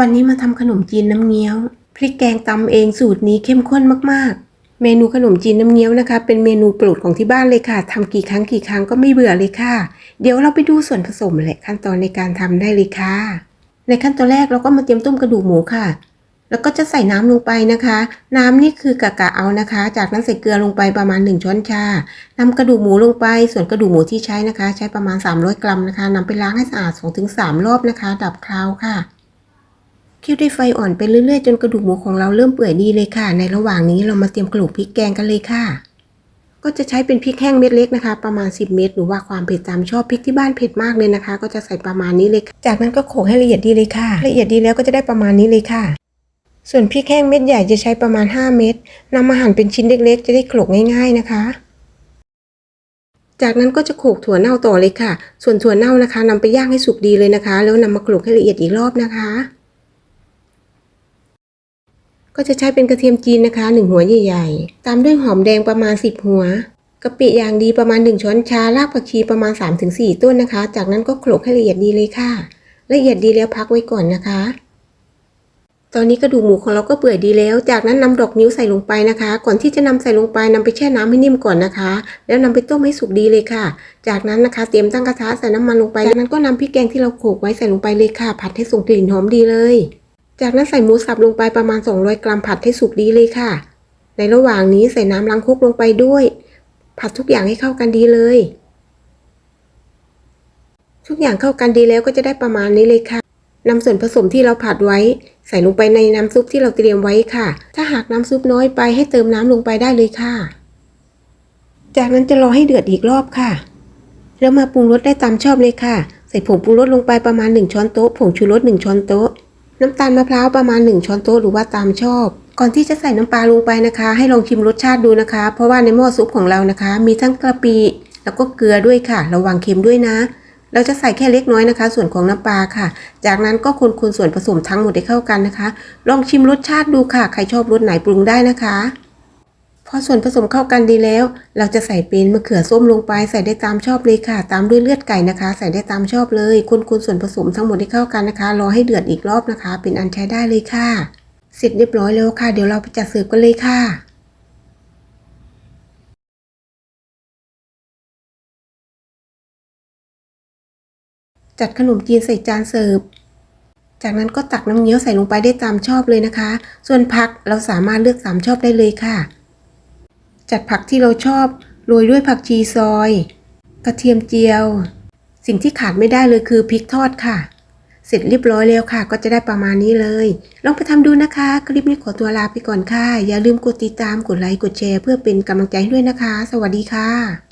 วันนี้มาทำขนมจีนน้ำเงี้ยว พริกแกงตำเองสูตรนี้เข้มข้นมากๆ เมนูขนมจีนน้ำเงี้ยวนะคะ เป็นเมนูโปรดของที่บ้านเลยค่ะทำกี่ครั้งกี่ครั้งก็ไม่เบื่อเลยค่ะ เดี๋ยวเราไปดูส่วนผสมและขั้นตอนในการทำได้เลยค่ะ ในขั้นตอนแรกเราก็มาเตรียมต้มกระดูกหมูค่ะ แล้วก็จะใส่น้ำลงไปนะคะ น้ำนี่คือกะกะเอานะคะ จากนั้นใส่เกลือลงไปประมาณ 1 ช้อนชานำกระดูกหมูลงไป ส่วนกระดูกหมูที่ใช้นะคะ ใช้ประมาณ 300 กรัมนะคะนำไปล้างให้สะอาด 2-3 รอบนะคะ ดับคราวค่ะ เคี่ยวด้วยไฟอ่อนไปเรื่อยๆ จนกระดูกหมูของเราเริ่มเปื่อยดีเลยค่ะ ในระหว่างนี้เรามาเตรียมกระดูกพริกแกงกันเลยค่ะ ก็จะใช้เป็นพริกแห้งเม็ดเล็กนะคะ ประมาณ 10 เม็ดหรือว่าความเผ็ดตามชอบพริกที่บ้านเผ็ดมากเลยนะคะ ก็จะใส่ประมาณนี้เลย จากนั้นก็โขลกให้ละเอียดดีเลยค่ะ ละเอียดดีแล้วก็จะได้ประมาณนี้เลยค่ะ ส่วนพริกแห้งเม็ดใหญ่จะใช้ประมาณ 5 เม็ดนำมาหั่นเป็นชิ้นเล็กๆ จะได้โขลกง่าย ๆนะคะจากนั้นก็จะโขลกถั่วเน่าต่อเลยค่ะ ส่วนถั่วเน่านะคะนำไปย่างให้สุกดีเลยนะคะ แล้วนำมาโขลกให้ละเอียดอีกรอบนะคะ ก็จะใช้เป็นกระเทียมจีนนะคะหนึ่งหัวใหญ่ๆ ตามด้วยหอมแดงประมาณ 10 หัวกะปิอย่างดีประมาณ 1 ช้อนชารากผักชีประมาณ 3-4 ต้นนะคะ จากนั้นก็โขลกให้ละเอียดดีเลยค่ะ ละเอียดดีแล้วพักไว้ก่อนนะคะ ตอนนี้กระดูกหมูของเราก็เปื่อยดีแล้ว จากนั้นนำดอกนิ้วใส่ลงไปนะคะ ก่อนที่จะนำใส่ลงไปนำไปแช่น้ำให้นิ่มก่อนนะคะ แล้วนำไปต้มให้สุกดีเลยค่ะ จากนั้นนะคะเตรียมตั้งกระทะใส่น้ำมันลงไป จากนั้นก็นำพริกแกงที่เราโขลกไว้ใส่ลงไปเลยค่ะ ผัดให้ส่งกลิ่นหอมดีเลย จากนั้นใส่หมูสับลงไปประมาณ 200 กรัมผัดให้สุกดีเลยค่ะ ในระหว่างนี้ใส่น้ำล้างคุกลงไปด้วย ผัดทุกอย่างให้เข้ากันดีเลย ทุกอย่างเข้ากันดีแล้วก็จะได้ประมาณนี้เลยค่ะนำส่วนผสมที่เราผัดไว้ ใส่ลงไปในน้ำซุปที่เราเตรียมไว้ค่ะ ถ้าหากน้ำซุปน้อยไปให้เติมน้ำลงไปได้เลยค่ะ จากนั้นจะรอให้เดือดอีกรอบค่ะ แล้วมาปรุงรสได้ตามชอบเลยค่ะ ใส่ผงปรุงรสลงไปประมาณ 1 ช้อนโต๊ะ ผงชูรส1ช้อนโต๊ะ น้ำตาลมะพร้าวประมาณ 1 ช้อนโต๊ะหรือว่าตามชอบ ก่อนที่จะใส่น้ำปลาลงไปนะคะ ให้ลองชิมรสชาติดูนะคะ เพราะว่าในหม้อซุปของเรานะคะ มีทั้งกะปิแล้วก็เกลือด้วยค่ะ ระวังเค็มด้วยนะ เราจะใส่แค่เล็กน้อยนะคะ ส่วนของน้ำปลาค่ะ จากนั้นก็คนคนส่วนผสมทั้งหมดให้เข้ากันนะคะ ลองชิมรสชาติดูค่ะ ใครชอบรสไหนปรุงได้นะคะ อส่วนผสมเข้ากันดีแล้ว เราจะใส่เป็นมะเขือส้มลงไป ใส่ได้ตามชอบเลยค่ะ ตามด้วยเลือดไก่นะคะ ใส่ได้ตามชอบเลยคนๆส่วนผสมทั้งหมดให้เข้ากันนะคะ รอให้เดือดอีกรอบนะคะ เป็นอันใช้ได้เลยค่ะ เสร็จเรียบร้อยแล้วค่ะ เดี๋ยวเราไปจัดเสิร์ฟกันเลยค่ะจัดขนมจีนใส่จานเสิร์ฟ จากนั้นก็ตักน้ำเงี้ยวใส่ลงไปได้ตามชอบเลยนะคะ ส่วนผักเราสามารถเลือกตามชอบได้เลยค่ะ จัดผักที่เราชอบโรยด้วยผักชีซอย กระเทียมเจียว สิ่งที่ขาดไม่ได้เลยคือพริกทอดค่ะ เสร็จเรียบร้อยแล้วค่ะ ก็จะได้ประมาณนี้เลย ลองไปทำดูนะคะ คลิปนี้ขอตัวลาไปก่อนค่ะ อย่าลืมกดติดตามกดไลค์กดแชร์เพื่อเป็นกำลังใจให้ด้วยนะคะ สวัสดีค่ะ